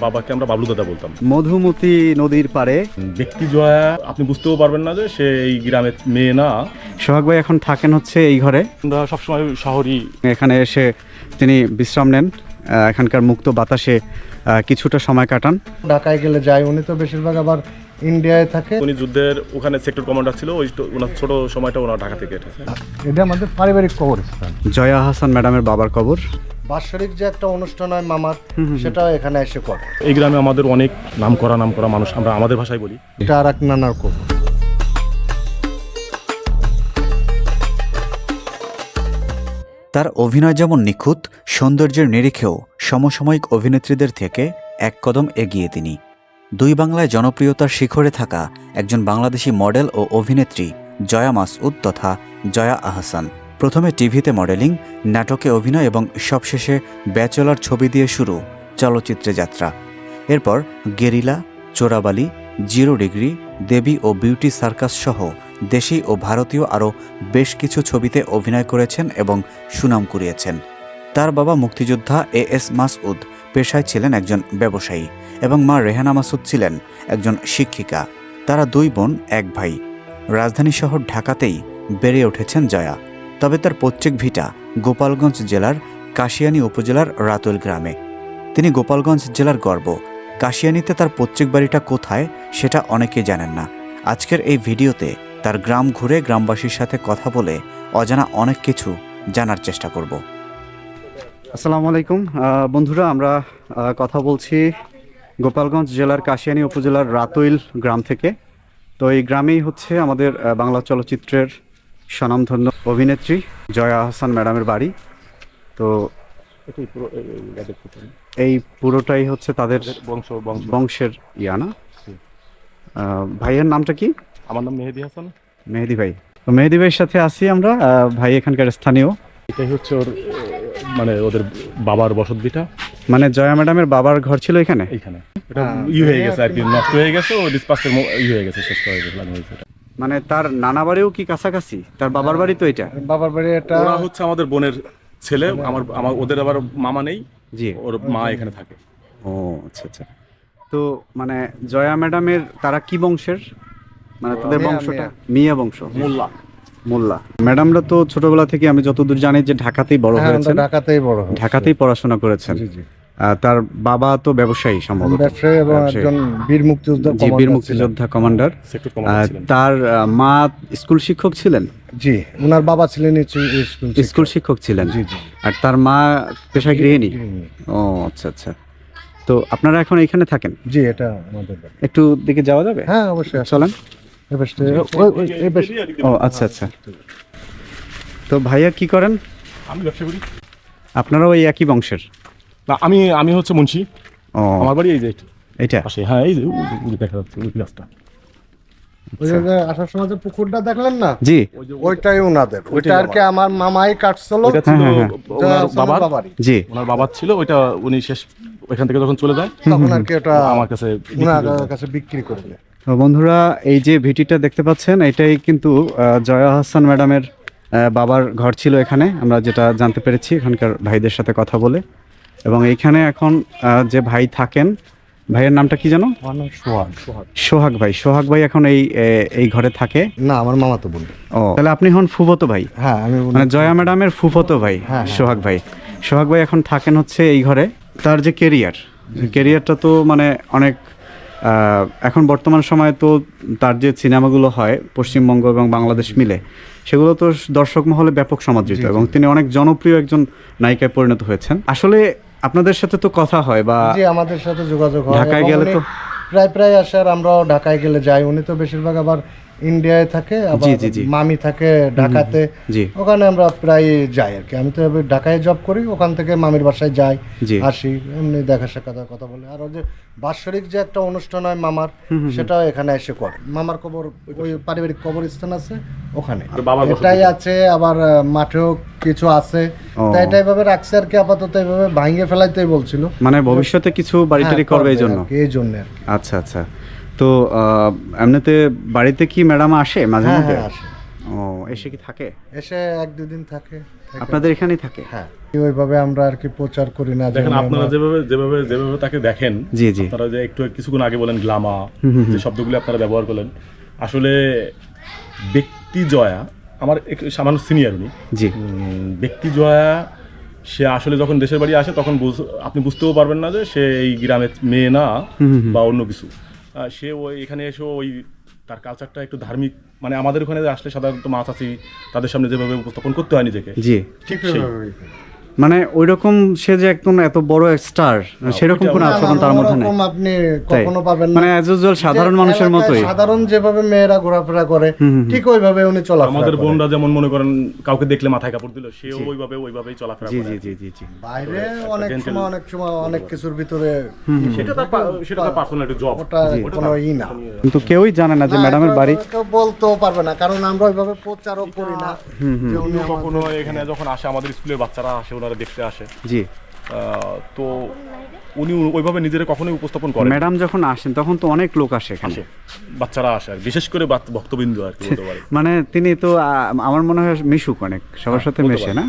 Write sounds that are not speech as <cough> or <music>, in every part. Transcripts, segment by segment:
বাবাকে আমরা বাবলু দাদা বলতাম। মধুমতি নদীর পারে ব্যক্তি জয়া আপনি বুঝতেও পারবেন না যে সে এই গ্রামের মেয়ে না। সোহাগ ভাই এখন থাকেন হচ্ছে এই ঘরে। আমরা সবসময় শহরই এখানে এসে তিনি বিশ্রাম নেন। এখানকার মুক্ত বাতাসে কিছুটা সময় কাটান। ঢাকায় গেলে যায় উনি তো বেশিরভাগ আবার ইন্ডিয়ায় থাকে। উনি যুদ্ধের ওখানে সেক্টর কমান্ডার ছিল ওই তো- ওনার ছোট সময়টা ওনার ঢাকা থেকে এটা আমাদের পারিবারিক কবরস্থান। জয়া হাসান ম্যাডামের বাবার কবর। বাৎসরিক যে একটা অনুষ্ঠান হয় মামার সেটাও এখানে এসে করে এই গ্রামে আমাদের অনেক নাম করা নাম করা মানুষ আমরা আমাদের ভাষায় বলি। এটা আর এক নানার কবর তার অভিনয় যেমন নিখুঁত সৌন্দর্যের নিরিখেও সমসাময়িক অভিনেত্রীদের থেকে এক কদম এগিয়ে তিনি। দুই বাংলায় জনপ্রিয়তার শিখরে থাকা একজন বাংলাদেশি মডেল ও অভিনেত্রী জয়া মাসউদ তথা জয়া আহসান। প্রথমে টিভিতে মডেলিং, নাটকে অভিনয় এবং সবশেষে ব্যাচেলর ছবি দিয়ে শুরু চলচ্চিত্রে যাত্রা। এরপর Guerrilla, Chorabali, Zero Degree, Debi ও বিউটি সার্কাস সহ দেশি ও ভারতীয় আরও বেশ কিছু ছবিতে অভিনয় করেছেন এবং সুনাম কুড়িয়েছেন। তার বাবা মুক্তিযোদ্ধা এ এস মাসউদ পেশায় ছিলেন একজন ব্যবসায়ী এবং মা রেহানা মাসুদ ছিলেন একজন শিক্ষিকা। তারা দুই বোন, এক ভাই। রাজধানী শহর ঢাকাতেই বেড়ে উঠেছেন জয়া। তবে তার পৈতৃক ভিটা গোপালগঞ্জ জেলার কাশিয়ানী উপজেলার রাতুল গ্রামে। তিনি গোপালগঞ্জ জেলার গর্ব। কাশিয়ানীতে তার পৈতৃক বাড়িটা কোথায় সেটা অনেকেই জানেন না। আজকের এই ভিডিওতে তার গ্রাম ঘুরে গ্রামবাসীর সাথে কথা বলে অজানা অনেক কিছু জানার চেষ্টা করব। আসসালামু আলাইকুম। বন্ধুরা, আমরা কথা বলছি গোপালগঞ্জ জেলার কাশিয়ানী উপজেলার রাতইল গ্রাম থেকে। তো এই গ্রামেই হচ্ছে আমাদের বাংলা চলচ্চিত্রের স্বনামধন্য অভিনেত্রী জয়া আহসান ম্যাডামের বাড়ি। তো এই- পুরোটাই হচ্ছে তাদের বংশ বংশ। বংশের ইয়া না? ভাইয়ের নামটা কি? আমার নাম মেহেদি হাসান। মেহেদি ভাই। তো মেহেদি ভাইয়ের সাথে আসি আমরা। ভাই এখানকার স্থানীয়। এটাই হচ্ছে ওর মানে ওদের বাবার বসত ভিটা মানে জয়া ম্যাডামের বাবার ঘর ছিল এখানে? এইখানে এটা ই হয়ে গেছে আর কি নষ্ট হয়ে গেছে ও ডিসপাসের ই হয়ে গেছে শেষ করে হয়েছে এটা। মানে তার নানা বাড়িও কি কাছাকাছি? তার বাবার বাড়ি তো এটা। বাবার বাড়ি এটা ওরা হচ্ছে আমাদের বোনের ছেলে আমার আমার ওদের আবার মামা নেই জি। ওর মা এখানে থাকে। ও আচ্ছা আচ্ছা। তো মানে জয়া ম্যাডামের তারা কি বংশের? মানে তাদের বংশটা? মিয়া। বংশ। মোল্লা। মোল্লা। ম্যাডামরা তো ছোটবেলা থেকে আমি যতদূর জানি যে ঢাকাতেই বড় হ্যাঁ, হয়েছেন। ঢাকাতেই বড় ঢাকাতেই পড়াশোনা করেছেন। জি জি। তার বাবা তো ব্যবসায়ী সম্ভবত। ব্যবসায়ী এবং একজন বীর মুক্তিযোদ্ধা জি বীর কমান্ডার মুক্তিযোদ্ধা কমান্ডার তার মা স্কুল শিক্ষক ছিলেন? জি ওনার বাবা ছিলেন স্কুল শিক্ষক। ছিলেন। জি জি। আর তার মা পেশায় গৃহিণী। ও আচ্ছা আচ্ছা। তো আপনারা এখন এখানে থাকেন? জি এটা আমাদের একটু দিকে যাওয়া যাবে? হ্যাঁ অবশ্যই। চলেন। এই পাশে- ওই- ওই- এই পাশে- ও আচ্ছা আচ্ছা। তো ভাইয়া কি করেন? আমি ব্যবসা করি। আপনারাও এই একই বংশের? না আমি আমি হচ্ছে মুন্সি। ও। আমার বাড়ি এই যে এটা। পাশে হ্যাঁ এই যে ওই দেখা যাচ্ছে ওই গাছটা। ওই যে আসার সময় যে পুকুরটা দেখলেন না? জি। ওইটাই ওনাদের। ওইটা আর কি আমার মামাই কাটছিল। ওইটা ছিল হ্যাঁ, হ্যাঁ, ওনার ওটা বাবার? জি। ওনার বাবার ছিল ওইটা উনি শেষ ওইখান থেকে যখন চলে যায় তখন আর কি ওটা আমার কাছে বিক্রি ওনার কাছে বিক্রি করে দেয়। তো বন্ধুরা এই যে ভিটিটা দেখতে পাচ্ছেন এটাই কিন্তু আহ, জয়া হাসান ম্যাডামের আহ, বাবার ঘর ছিল এখানে। আমরা যেটা জানতে পেরেছি এখানকার ভাইদের সাথে কথা বলে। এবং এইখানে এখন যে ভাই থাকেন ভাইয়ের নামটা কি জানো সোহাগ। সোহাগ ভাই। সোহাগ ভাই এখন এই এই ঘরে থাকে? না আমার মামা তো বোন। ও তাহলে আপনি হন ফুফতো ভাই? হ্যাঁ আমি মানে জয়া ম্যাডামের ফুফতো ভাই হ্যাঁ, হ্যাঁ। সোহাগ ভাই। সোহাগ ভাই এখন থাকেন হচ্ছে এই ঘরে। তার যে কেরিয়ার কেরিয়ারটা তো মানে অনেক এখন বর্তমান সময়ে তো তার যে সিনেমাগুলো হয় পশ্চিমবঙ্গ এবং বাংলাদেশ মিলে সেগুলো তো দর্শক মহলে ব্যাপক সমাদৃত এবং তিনি অনেক জনপ্রিয় একজন নায়িকায় পরিণত হয়েছেন। আসলে আপনাদের সাথে তো কথা হয় বা জি আমাদের সাথে যোগাযোগ হয় ঢাকায় গেলে তো প্রায় প্রায় আসার আমরা ঢাকায় গেলে যাই। উনি তো বেশিরভাগ আবার ইন্ডিয়ায় থাকে আবার। মামি থাকে ঢাকাতে। ওখানে আমরা প্রায় যাই আর কি। আমি তো ঢাকায় জব করি ওখান থেকে মামির বাসায় যাই আসি এমনি দেখা সাক্ষাৎ কথা বলে। আর ওই যে বাৎসরিক যে একটা অনুষ্ঠান হয় মামার সেটাও এখানে এসে করে। মামার কবর ওই পারিবারিক কবরস্থান আছে ওখানে। এটাই আছে আবার মাঠেও কিছু আছে। তাই এটা এভাবে রাখছে আর কি আপাতত এভাবে ভাঙিয়ে ফেলাইতেই বলছিল। মানে ভবিষ্যতে কিছু বাড়ি হ্যাঁ, করবে এই জন্য এই জন্য আচ্ছা আচ্ছা। তো এমনিতে বাড়িতে কি ম্যাডাম আসে মাঝে হ্যাঁ মধ্যে? হ্যাঁ আসে। ও এসে কি থাকে? এসে এক দুদিন থাকে আপনাদের এখানেই থাকে? হ্যাঁ। ওইভাবে আমরা আর কি প্রচার করি না দেখেন আপনারা যেভাবে যেভাবে যেভাবে তাকে দেখেন জি জি। আপনারা যে একটু কিছুক্ষণ আগে বলেন গ্লামা যে শব্দগুলো আপনারা ব্যবহার করলেন আসলে ব্যক্তি জয়া আমার একটু সামান্য সিনিয়র উনি। জি। ব্যক্তি জয়া সে আসলে যখন দেশের বাড়ি আসে তখন বুঝ- আপনি বুঝতেও পারবেন না যে সে এই গ্রামের মেয়ে না বা অন্য কিছু। সে ওই এখানে এসে ওই তার কালচারটা একটু ধার্মিক। মানে আমাদের ওখানে আসলে সাধারণত মাছ আছি তাদের সামনে যেভাবে উপস্থাপন করতে হয় নিজেকে। জি। ঠিক। মানে ওই রকম সে যে একদম এত বড় স্টার সেরকম কোনো আচরণ তার মধ্যে নেই। আপনি কখনো পাবেন মানে অ্যাজ ইউজুয়াল সাধারণ মানুষের মতোই। সাধারণ যেভাবে মেয়েরা ঘোরাফেরা করে ঠিক ওইভাবে উনি চলাফেরা আমাদের বোনরা যেমন মনে করেন কাউকে দেখলে মাথায় কাপড় দিল সেও ওইভাবে ওইভাবেই চলাফেরা করে। জি জি জি জি। বাইরে অনেক সময় অনেক সময় অনেক কিছুর ভিতরে সেটা তার সেটা তার পার্সোনাল একটা জব ওটা কোনো ই না। কিন্তু কেউই জানে না যে ম্যাডামের বাড়ি কেউ বলতেও পারবে না কারণ আমরা ওইভাবে প্রচারও করি না। যে উনি উনি কখনো এখানে যখন আসে আমাদের স্কুলের বাচ্চারা আসে ওনারা দেখতে আসে। জি। তো উনি ওইভাবে নিজেরা কখনোই উপস্থাপন করেন? ম্যাডাম যখন আসেন তখন তো অনেক লোক আসে এখানে। বাচ্চারা আসে আর বিশেষ করে ভক্তবৃন্দ আর কি <laughs> মানে তিনি তো আমার মনে হয় মিশুক অনেক সবার সাথে বলতে মেশে না?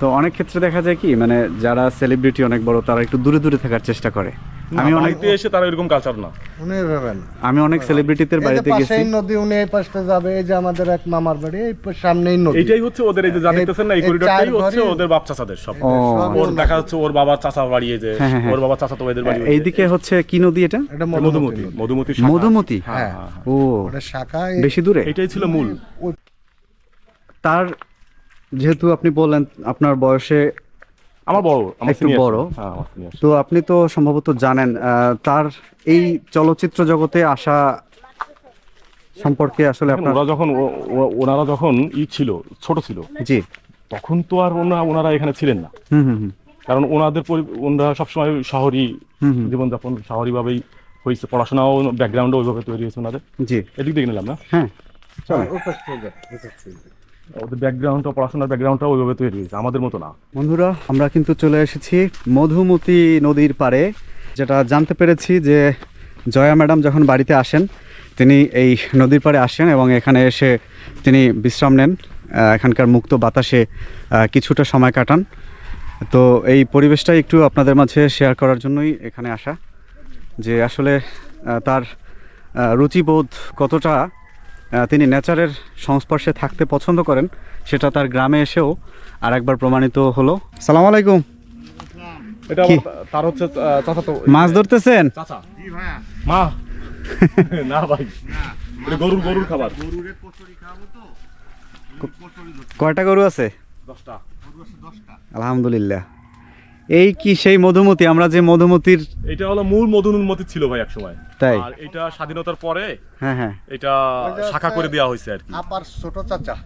তো অনেক ক্ষেত্রে দেখা যায় কি মানে যারা সেলিব্রিটি অনেক বড় তারা একটু দূরে দূরে থাকার চেষ্টা করে। আমি অনেক এসে তারা এরকম কালচার না। উনি ভেবেন আমি অনেক সেলিব্রিটিদের এই বাড়িতে গেছি। পাশেই নদী উনি এই পাশটা যাবে এই যে আমাদের এক মামার বাড়ি এই সামনেই নদী। এইটাই হচ্ছে ওদের এই যে যা এই- দেখতেছেন না এই এই করিডোরটাই হচ্ছে ওদের বাপ চাচাদের সব। ওর দেখা যাচ্ছে ওর বাবার চাচা বাড়ি এই যে হ্যাঁ, হ্যাঁ, হ্যাঁ। ওর বাবার চাচা তো এদের বাড়ি এইদিকে হচ্ছে কি নদী এটা? এটা মধুমতি। মধুমতি মধুমতি হ্যাঁ। ও। ওটা শাখা বেশি দূরে? এটাই ছিল মূল। তার যেহেতু আপনি বললেন আপনার বয়সে আমার বড় আমার একটু বড়। হ্যাঁ। তো আপনি তো সম্ভবত জানেন আহ, তার এই চলচ্চিত্র জগতে আসা সম্পর্কে আসলে আপনার ওরা যখন ওনারা যখন ই ছিল ছোট ছিল জি। তখন তো আর ওনা- ওনারা এখানে ছিলেন না। হুম হুম হুম। কারণ ওনাদের ওনারা সবসময় শহরই। জীবনযাপন শহরিভাবেই হয়েছে। পড়াশোনাও ব্যাকগ্রাউন্ড ওইভাবে তৈরি হয়েছে ওনাদের। জি। এদিক দিয়ে নিলাম না? হ্যাঁ। ওদের ব্যাকগ্রাউন্ডটা পড়াশোনার ব্যাকগ্রাউন্ডটা ওইভাবে তৈরি হয়েছে, আমাদের মতো না। বন্ধুরা, আমরা কিন্তু চলে এসেছি মধুমতি নদীর পাড়ে। যেটা জানতে পেরেছি যে জয়া ম্যাডাম যখন বাড়িতে আসেন, তিনি এই নদীর পাড়ে আসেন এবং এখানে এসে তিনি বিশ্রাম নেন। এখানকার মুক্ত বাতাসে কিছুটা সময় কাটান। তো এই পরিবেশটাই একটু আপনাদের মাঝে শেয়ার করার জন্যই এখানে আসা। যে আসলে তার রুচিবোধ কতটা তিনি নেচারের সংস্পর্শে থাকতে পছন্দ করেন। সেটা তার গ্রামে এসেও আর একবার প্রমাণিত হলো। সালাম আলাইকুম। এটা তার হচ্ছে চাচা তো মাছ ধরতেছেন? চাচা। মা। না ভাই। এটা গরুর গরুর খাবার। কয়টা গরু আছে? আলহামদুলিল্লাহ। এই কি সেই মধুমতি? আমরা যে মধুমতির এটা হলো মূল মধুনুন্মতি ছিল ভাই এক সময় তাই? আর এটা স্বাধীনতার পরে হ্যাঁ হ্যাঁ। এটা শাখা করে দেওয়া হয়েছে আর কি। আপার ছোট চাচা।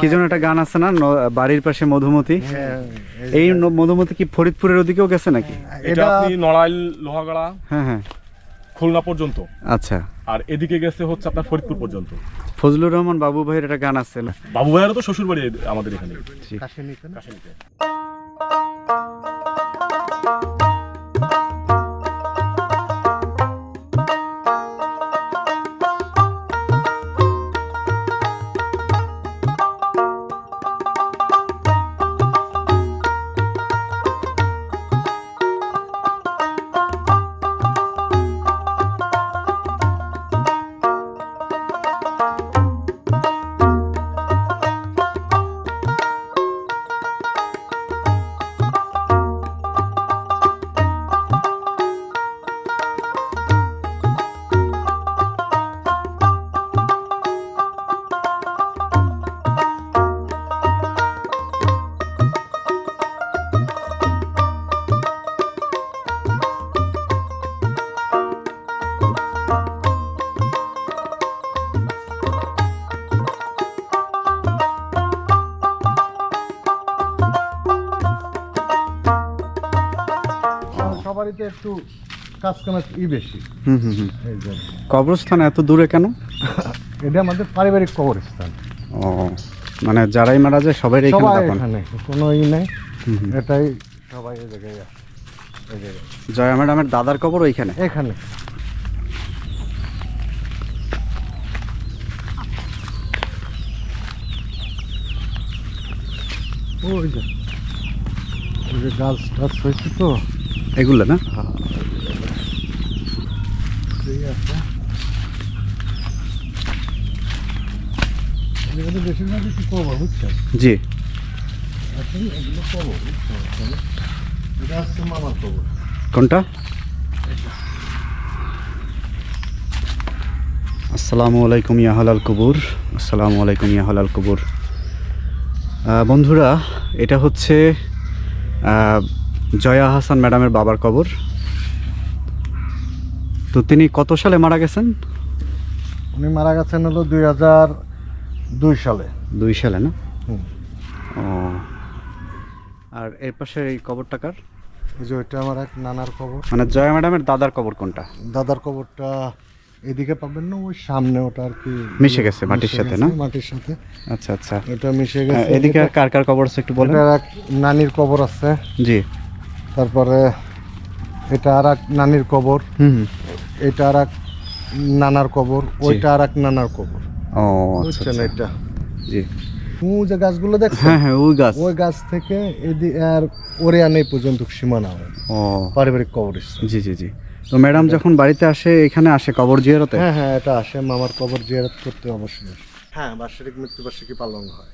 কি যেন একটা গান আছে না? বাড়ির পাশে মধুমতি। হ্যাঁ, এই মধুমতি কি ফরিদপুরের ওদিকেও গেছে নাকি? এটা আপনি নড়াইল লোহাগড়া হ্যাঁ হ্যাঁ। খুলনা পর্যন্ত। আচ্ছা। আর এদিকে গেছে হচ্ছে আপনার ফরিদপুর পর্যন্ত। ফজলুর রহমান বাবু ভাইয়ের একটা গান আছে না? বাবু ভাইয়েরও তো শ্বশুর বাড়ি আমাদের এখানে? কাশিনিতে। Música বাড়িতে একটু কাজকামের ই বেশি। কবরস্থান এত দূরে কেন? এটা আমাদের পারিবারিক কবরস্থান। ও মানে যারাই মারা যায় সবাই এখানে এখানে কোনো ই নেই। এটাই সবাই এই জায়গায় জয়া ম্যাডামের দাদার কবর ওইখানে? এখানে। ওই যে গাছ টাছ হয়েছে তো। এগুলো না? জি। কোনটা? আসসালামু আলাইকুম ইয়াহালাল কবুর। আসসালামু আলাইকুম ইয়াহালাল কবুর। বন্ধুরা, এটা হচ্ছে জয়া হাসান ম্যাডামের বাবার কবর। তো তিনি কত সালে মারা গেছেন? উনি মারা গেছেন হলো দুই হাজার দুই সালে। দুই সালে না? ও। আর এর পাশে এই কবরটা কার? এই যে ওইটা আমার এক নানার কবর। মানে জয়া ম্যাডামের দাদার কবর কোনটা? দাদার কবরটা এদিকে পাবেন না ওই সামনে ওটা আর কি মিশে গেছে মাটির সাথে না? মাটির সাথে। আচ্ছা আচ্ছা। এটা মিশে গেছে এদিকে আর কার কার কবর আছে একটু বলেন? এটা এক নানির কবর আছে। জি। তারপরে এটা আর এক নানির কবর। এটা আর এক নানার কবর ওইটা আর এক নানার কবর। ও আচ্ছা আচ্ছা। এটা? জি। ও যে গাছগুলো দেখছেন? হ্যাঁ হ্যাঁ ওই গাছ। ওই গাছ থেকে এদি আর ওরিয়ান এই পর্যন্ত সীমানা হয়। ও। পারিবারিক কবরস্থান জি জি জি। তো ম্যাডাম যখন বাড়িতে আসে এখানে আসে কবর জিয়ারতে? হ্যাঁ হ্যাঁ এটা আসে। মামার কবর জিয়ারত করতে অবশ্যই আসে। হ্যাঁ বার্ষিক মৃত্যুবার্ষিকী পালন হয়।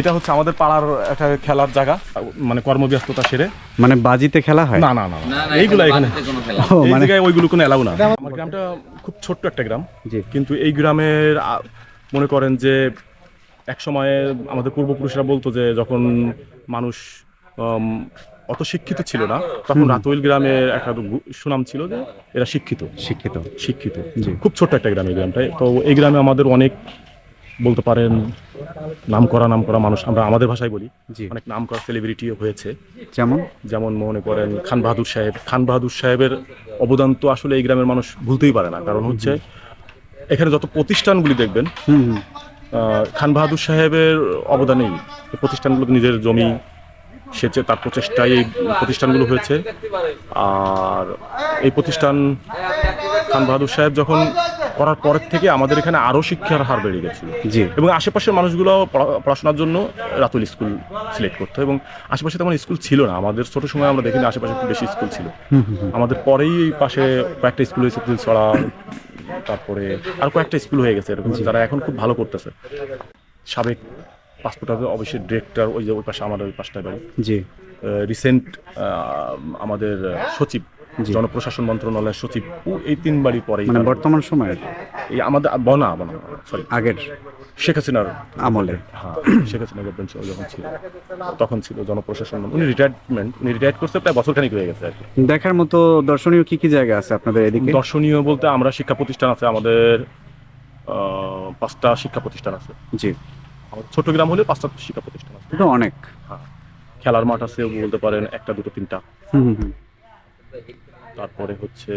এটা হচ্ছে আমাদের পাড়ার একটা খেলার জায়গা মানে কর্মব্যস্ততা সেরে। মানে বাজিতে খেলা হয়? না না না এইগুলা এখানে মানে ওইগুলো কোনো এলাও না। আমার গ্রামটা খুব ছোট্ট একটা গ্রাম। জি। কিন্তু এই গ্রামের মনে করেন যে এক সময়ে আমাদের পূর্বপুরুষরা বলতো যে যখন মানুষ অত শিক্ষিত ছিল না তখন রাতইল গ্রামের একটা সুনাম ছিল যে এরা শিক্ষিত। শিক্ষিত। শিক্ষিত। খুব ছোট্ট একটা গ্রাম এই গ্রামটায়। তো এই গ্রামে আমাদের অনেক বলতে পারেন নাম করা নাম করা মানুষ আমরা আমাদের ভাষায় বলি। জি। অনেক নাম করা সেলিব্রিটিও হয়েছে। যেমন? যেমন মনে করেন খান বাহাদুর সাহেব। খান বাহাদুর সাহেবের অবদান তো আসলে এই গ্রামের মানুষ ভুলতেই পারে না। কারণ হচ্ছে এখানে যত প্রতিষ্ঠানগুলি দেখবেন খান বাহাদুর সাহেবের অবদানেই এই প্রতিষ্ঠানগুলো নিজের জমি সেচে তার প্রচেষ্টায় এই প্রতিষ্ঠানগুলো হয়েছে। আর এই প্রতিষ্ঠান খান বাহাদুর সাহেব যখন করার পরের থেকে আমাদের এখানে আরও শিক্ষার হার বেড়ে গেছিল। জি। এবং আশেপাশের মানুষগুলো পড়াশোনার জন্য রাতুল স্কুল সিলেক্ট করতো এবং আশেপাশে তেমন স্কুল ছিল না। আমাদের ছোট সময় আমরা দেখিনি আশেপাশে খুব বেশি স্কুল ছিল। আমাদের পরেই এই পাশে কয়েকটা স্কুল হয়েছে ছড়া তারপরে আর কয়েকটা স্কুল হয়ে গেছে এরকম। যারা এখন খুব ভালো করতেছে। সাবেক পাসপোর্ট অবশ্যই ডিরেক্টর ওই যে ওই পাশে আমাদের ওই পাশটায় বাড়ি। জি। রিসেন্ট আমাদের সচিব। জনপ্রশাসন মন্ত্রণালয়ের সচিব ও এই তিন বাড়ি পরে মানে বর্তমান সময়ের? এই আমাদের বনা বনা সরি আগের। শেখ হাসিনার আমলে। হ্যাঁ শেখ হাসিনা গভর্নমেন্ট যখন ছিল তখন ছিল জনপ্রশাসন উনি রিটায়ারমেন্ট উনি রিটায়ার করতে প্রায় বছর খানিক হয়ে গেছে আর কি। দেখার মতো দর্শনীয় কি কি জায়গা আছে আপনাদের এদিকে? দর্শনীয় বলতে আমরা শিক্ষা প্রতিষ্ঠান আছে আমাদের আহ, পাঁচটা শিক্ষা প্রতিষ্ঠান আছে। জি। ছোট গ্রাম হলে পাঁচটা শিক্ষা প্রতিষ্ঠান আছে। এটা অনেক। হ্যাঁ। খেলার মাঠ আছে বলতে পারেন একটা দুটো তিনটা। হুম হুম। তারপরে হচ্ছে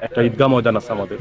একটা ঈদগাহ ময়দান আছে আমাদের।